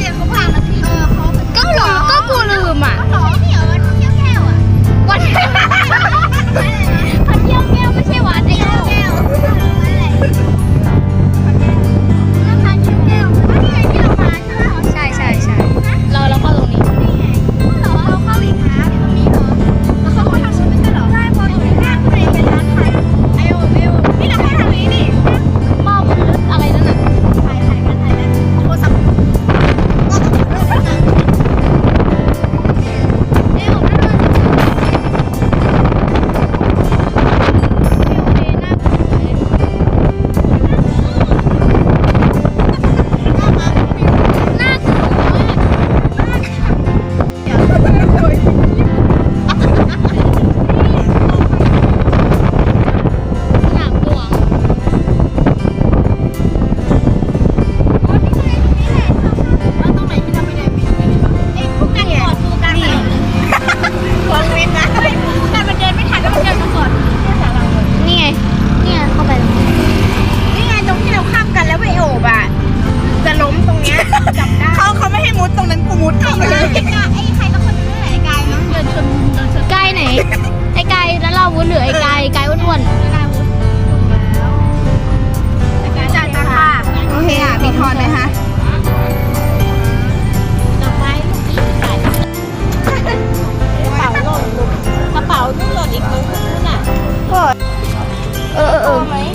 也不怕了。 นี่ไงนี่ไงเข้าไปแล้วนี่ไงตรงที่เราข้ามกันแล้วไปโอบอะ จะล้มตรงเนี้ยจับได้เขาเขาไม่ให้มุดตรงนั้นกูมุดเข้าไปเลยไกายไหน ไอ้ไกายแล้วเราวุ้นเหลือไอ้ไกา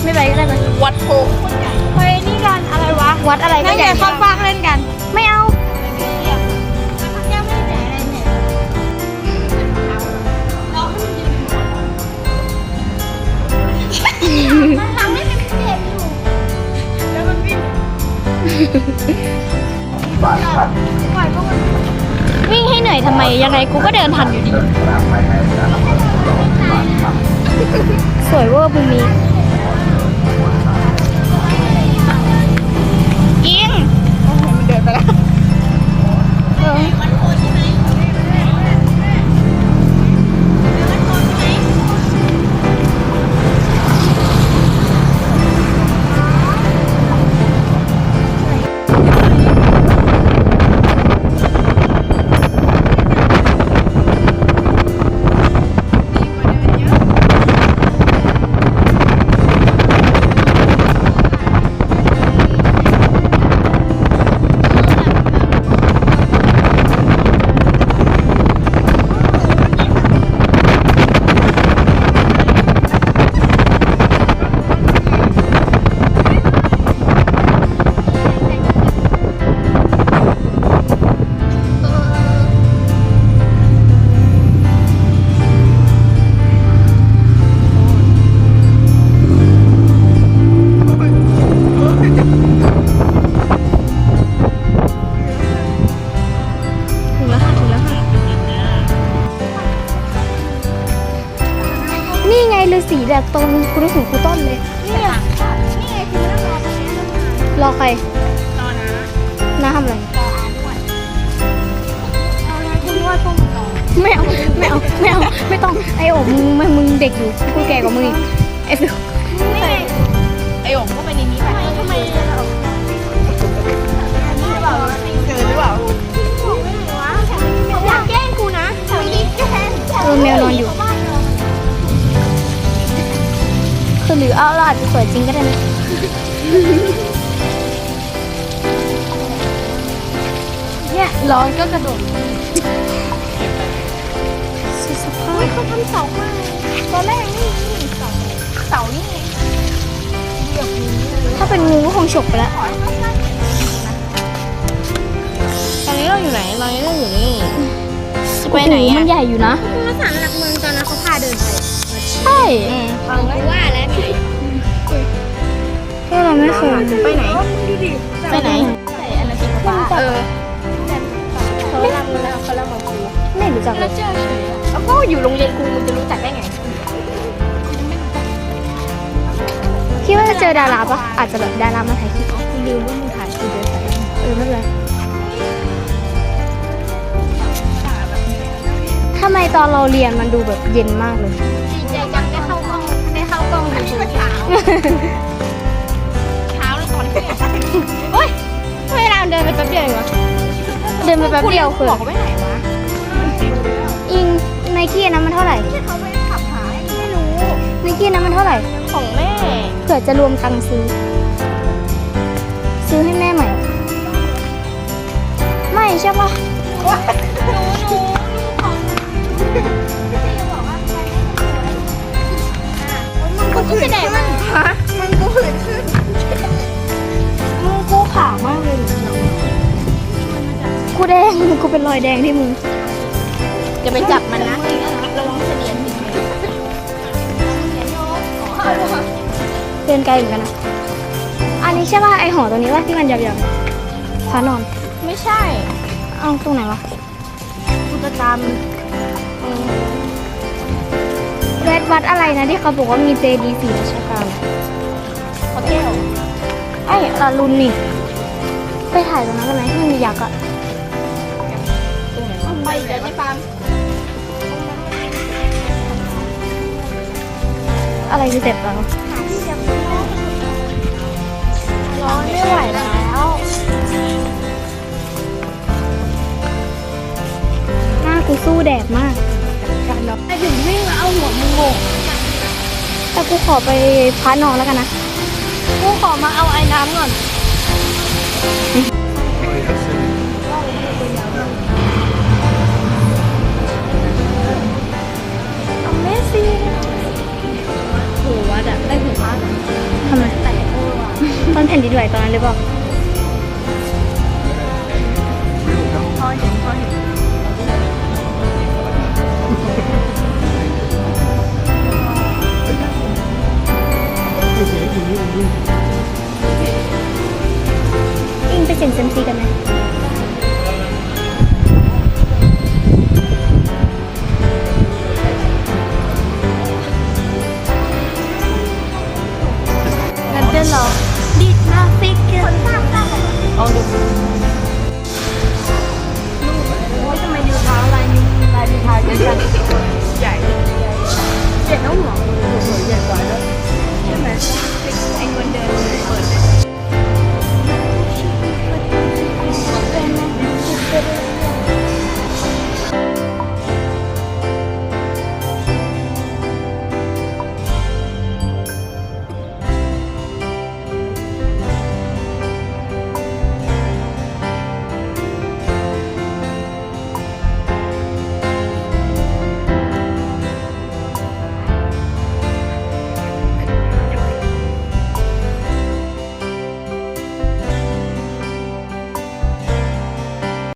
เออไม่ไปก็ได้ไหมวัดโพเฮ้ยนี่กันอะไรวะวัดอะไรก็นั่นใหไงญ่ข้ามฟากเล่นกัน ไม่เอาวิ่งให้เหนื่อยทำไมยังไงกูก็เดินทันอยู่ดี สวยเวอร์มุมนี้ รงกูนึกถึงครูต้นเลย นี่อะนี่ไงคือนั่งรอตรงนี้รอใคร รอนะน้าทำอะไรเอาแล้วคุณว่าต้องรอไม่เอาไม่เอาไม่เอาไม่ต้องไอโอบมึงมึงมึงเด็กอยู่กูแก่กว่ามึงอีกไอฟิวนี่ไงไอ้โอ๋เข้าไปใน เราอาจจะสวยจริงก็ได้นะเนี่ยร้อนก็กระโดดสุดสภาพเขาทำเสามาตอนแรกนี่นี่เสาเสานี่ไงถ้าเป็นงูก็คงฉกไปแล้ว ตอนนี้เราอยู่ไหนตอนนี้เราอยู่นี่ไปไหนอะมันใหญ่อยู่นะมาสารหลักเมืองตอนนั้นเขาพาเดินไป ใช่ ฟังว่าแล้ว ก็เราไม่เคยไปไหน ไปไหนเออเขาเล่ามาแล้วเขาเล่ามากูไม่รู้จักเลยแล้วก็อยู่โรงเรียนกูมึงจะรู้จักได้ไงคิดว่าจะเจอดาราปะอาจจะแบบดารามาถ่ายคลิปลืมว่ามึงถ่ายกูเดินไปเออไม่เป็นไรทำไมตอนเราเรียนมันดูแบบเย็นมากเลยดีใจจังได้เข้ากล้องได้เข้ากล้องดูเช้าเช้าแล้วตอนเที่ยง โอ๊ยทำไมเราเดินไปแป๊บเดียวเองวะเดินไปแป๊บเดียวคือบอกไว้ไหนวะอิงไนกี้นั้นมันเท่าไหร่ที่เขาไปขับหาไม่รู้ไนกี้นั้นมันเท่าไหร่ของแม่เผื่อจะรวมตังค์ซื้อ ซื้อให้แม่ใหม่ ไม่ใช่ปะมันก็ขึ้นมันมันก็ขึ้ เป็นรอยแดงที่มึงอย่าไปจับมันนะระวังเสนียดติดมือเดินไกลเหมือนกันนะ อันนี้ใช่ป่ะไอหอตัวนี้ว่าที่มันหยับๆพานอน ไม่ใช่ เอาตรงไหนวะกูจะตามแวดวัดอะไรนะที่เขาบอกว่ามีเจดีสีราชการพระแก้วไอ้ลาลุนนี่ ไปถ่ายตรงนั้นกันไหมที่มียักษ์อะ ไปเดี๋ยวที่ปั๊มอะไรคือเจ็บแล้วร้อนไม่ไหวแล้วหน้ากูสู้แดดมากไปถึงวิ่งแล้วเอาหัวมึงโงกแต่กูขอไปพานอนแล้วกันนะ กูขอมาเอาไอ้น้ำก่อน นี้ด้วยตอนนั้นเลยบอกพอเห็นพอเห็นอิงไปเซ็นเซมซีกันไหม真的。 โอ้ยทำไมนิ้วเท้าลายนิ้วลายนิ้วเท้าเยอะจังใหญ่เจ็บน้องหัวโอ้โหใหญ่กว่าด้วยใช่ไหมไอ้เงินเดิน